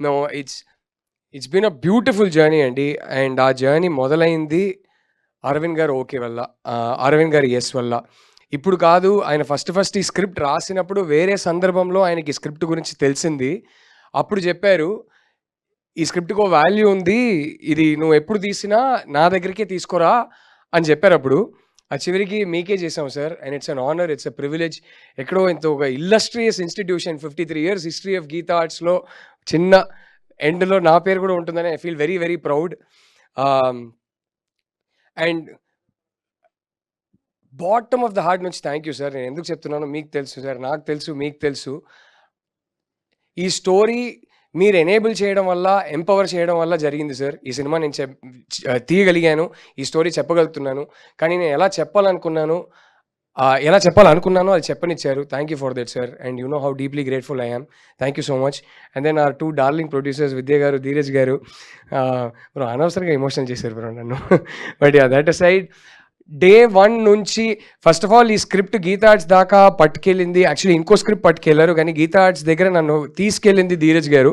No it's it's been a beautiful journey అండి. And ఆ journey మొదలైంది అరవింద్ గారు ఓకే వల్ల. అరవింద్ గారి ఎస్ వల్ల. ఇప్పుడు కాదు ఆయన ఫస్ట్ ఫస్ట్ ఈ స్క్రిప్ట్ రాసినప్పుడు వేరే సందర్భంలో ఆయనకి స్క్రిప్ట్ గురించి తెలిసింది. అప్పుడు చెప్పారు "ఈ స్క్రిప్ట్‌కో వాల్యూ ఉంది. ఇది నువ్వు ఎప్పుడు తీసినా నా దగ్గరికే తీసుకోరా" అని చెప్పారు అప్పుడు ఆ చివరికి మీకే చేసాం sir. And it's an honour. It's a privilege. ఎక్కడో ఇంత ఒక illustrious institution 53 years history of Geetha ఆర్ట్స్‌లో చిన్న ఎండ్‌లో నా పేరు కూడా ఉంటుందని I feel very very proud. And bottom of the heart నుంచి థ్యాంక్ యూ సార్. నేను ఎందుకు చెప్తున్నానో మీకు తెలుసు సార్. నాకు తెలుసు. మీకు తెలుసు. ఈ స్టోరీ మీరు ఎనేబుల్ చేయడం వల్ల, ఎంపవర్ చేయడం వల్ల జరిగింది సార్. ఈ సినిమా నేను చెప్ తీయగలిగాను. ఈ స్టోరీ చెప్పగలుగుతున్నాను. కానీ నేను ఎలా చెప్పాలనుకున్నాను ఎలా చెప్పాలనుకున్నానో అది చెప్పనిచ్చారు. Thank you for that sir. And you know how deeply grateful I am. You so much. And then our two darling producers Vidya garu, Dheeraj garu. Bro అనవసరంగా ఎమోషనల్ చేశారు బ్రో నన్ను. But ya that side day one నుంచి first of all ఈ script Geetha arts దాకా పట్టుకెళ్ళింది actually ఇంకో script పట్టుకెళ్ళారు కానీ Gita arts దగ్గర నన్ను తీసుకెళ్ళింది Dheeraj garu.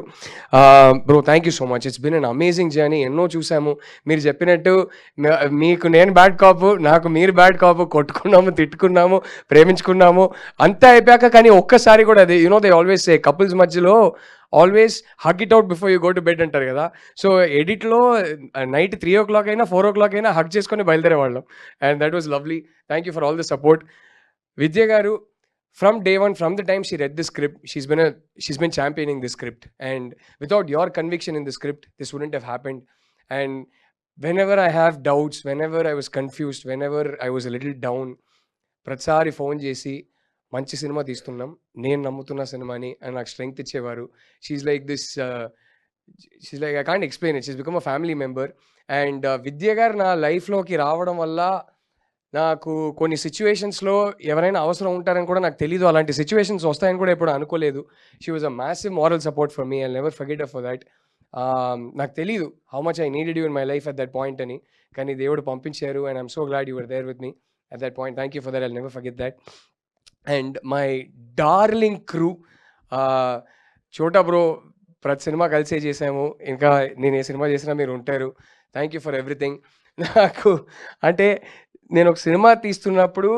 Bro thank you so much. It's been an amazing journey. ఎన్నో చూసాము. మీరు చెప్పినట్టు మీకు నేను బ్యాడ్ కాపు, నాకు మీరు బ్యాడ్ కాపు. కొట్టుకున్నాము, తిట్టుకున్నాము, ప్రేమించుకున్నాము. అంతా అయిపోయాక కానీ ఒక్కసారి కూడా అది you know they always say couples మధ్యలో always hug it out before you go to bed అంటారు కదా సో ఎడిట్‌లో నైట్ 3:00 అయినా, 4:00 అయినా హగ్ చేసుకొని బయలుదేరేవాళ్ళం. And that was lovely. Thank you for all the support. Vidya garu from day one from the time she read the script she's been she's been championing the script. And without your conviction in the script this wouldn't have happened. And whenever I have doubts, whenever I was confused whenever I was little down ప్రతిసారి phone చేసి మంచి సినిమా తీస్తున్నాం. నేను నమ్ముతున్న సినిమాని అని నాకు స్ట్రెంగ్త్ ఇచ్చేవారు. She's like this she's like I can't explain it. She's become a family member. And Vidya garu నా లైఫ్‌లోకి రావడం వల్ల నాకు కొన్ని సిచ్యువేషన్స్లో ఎవరైనా అవసరం ఉంటారని కూడా నాకు తెలీదు. అలాంటి సిచ్యువేషన్స్ వస్తాయని కూడా ఎప్పుడు అనుకోలేదు. She was a massive moral support for me. I never forget for that నాకు తెలీదు how much I needed you in my life at that point అని. కానీ దేవుడు పంపించారు. And I'm so glad your there with me at that point. Thank you for that. I never forget that and my darling crew Chota bro ప్రతి cinema కలిసే చేసాము. ఇంకా నేను ఏ సినిమా చేసినా మీరు ఉంటారు. Thank you for everything. నాకు అంటే నేను ఒక సినిమా తీస్తున్నప్పుడు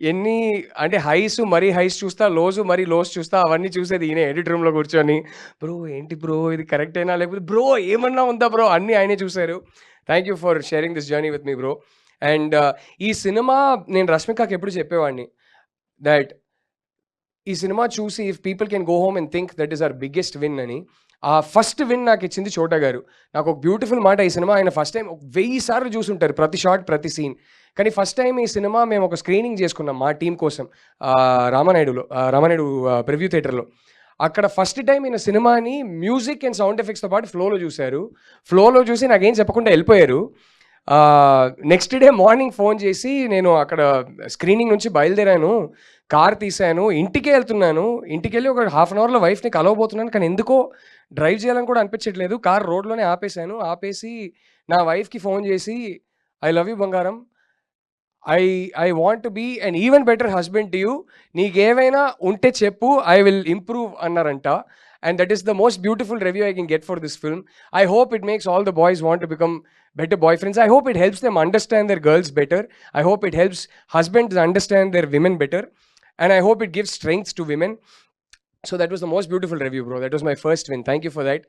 ఎన్ని అంటే హైస్ మరీ హైస్ చూస్తా, లోస్ మరీ లోస్ చూస్తా. అవన్నీ చూసేది ఈయన ఎడిట్ రూమ్‌లో కూర్చొని. బ్రో ఏంటి బ్రో ఇది కరెక్ట్ అయినా లేకపోతే బ్రో ఏమన్నా ఉందా బ్రో? అన్నీ ఆయనే చూశారు thank you for sharing this journey with me bro. And ఈ సినిమా నేను రష్మికకి ఎప్పుడు చెప్పేవాడిని. దట్ ఈ సినిమా చూసి if people can go home and think that is our biggest win అని. ఆ ఫస్ట్ విన్ నాకు ఇచ్చింది చోటా గారు. నాకు ఒక బ్యూటిఫుల్ మాట ఈ సినిమా ఆయన ఫస్ట్ టైం వెయ్యి సార్లు చూసుంటారు. ప్రతి షాట్, ప్రతి సీన్. కానీ ఫస్ట్ టైం ఈ సినిమా మేము ఒక స్క్రీనింగ్ చేసుకున్నాం మా టీం కోసం. రామనాయుడులో రామనాయుడు ప్రివ్యూ థియేటర్‌లో. అక్కడ ఫస్ట్ టైం ఈయన సినిమాని మ్యూజిక్ అండ్ సౌండ్ ఎఫెక్ట్స్‌తో పాటు ఫ్లోలో చూశారు ఫ్లోలో చూసి నాకేం చెప్పకుండా వెళ్ళిపోయారు నెక్స్ట్ డే మార్నింగ్ ఫోన్ చేసి నేను అక్కడ స్క్రీనింగ్ నుంచి బయలుదేరాను. కార్ తీశాను. వెళ్తున్నాను ఇంటికి ఇంటికెళ్ళి ఒక హాఫ్ అన్ అవర్‌లో వైఫ్‌ని కలవబోతున్నాను. కానీ ఎందుకో డ్రైవ్ చేయాలని కూడా అనిపించట్లేదు. కార్ రోడ్‌లోనే ఆపేసాను. ఆపేసి నా వైఫ్‌కి ఫోన్ చేసి ఐ లవ్ యూ బంగారం. I I want be and even better husband to you. నీకేవైనా ఉంటే చెప్పు. ఐ విల్ ఇంప్రూవ్ అన్నారంట. And that is the most beautiful review I can get for this film. I hope it makes all the boys want to become better boyfriends. I hope it helps them understand their girls better. I hope it helps husbands understand their women better. And I hope it gives strength to women. So that was the most beautiful review, bro. That was my first win. Thank you for that.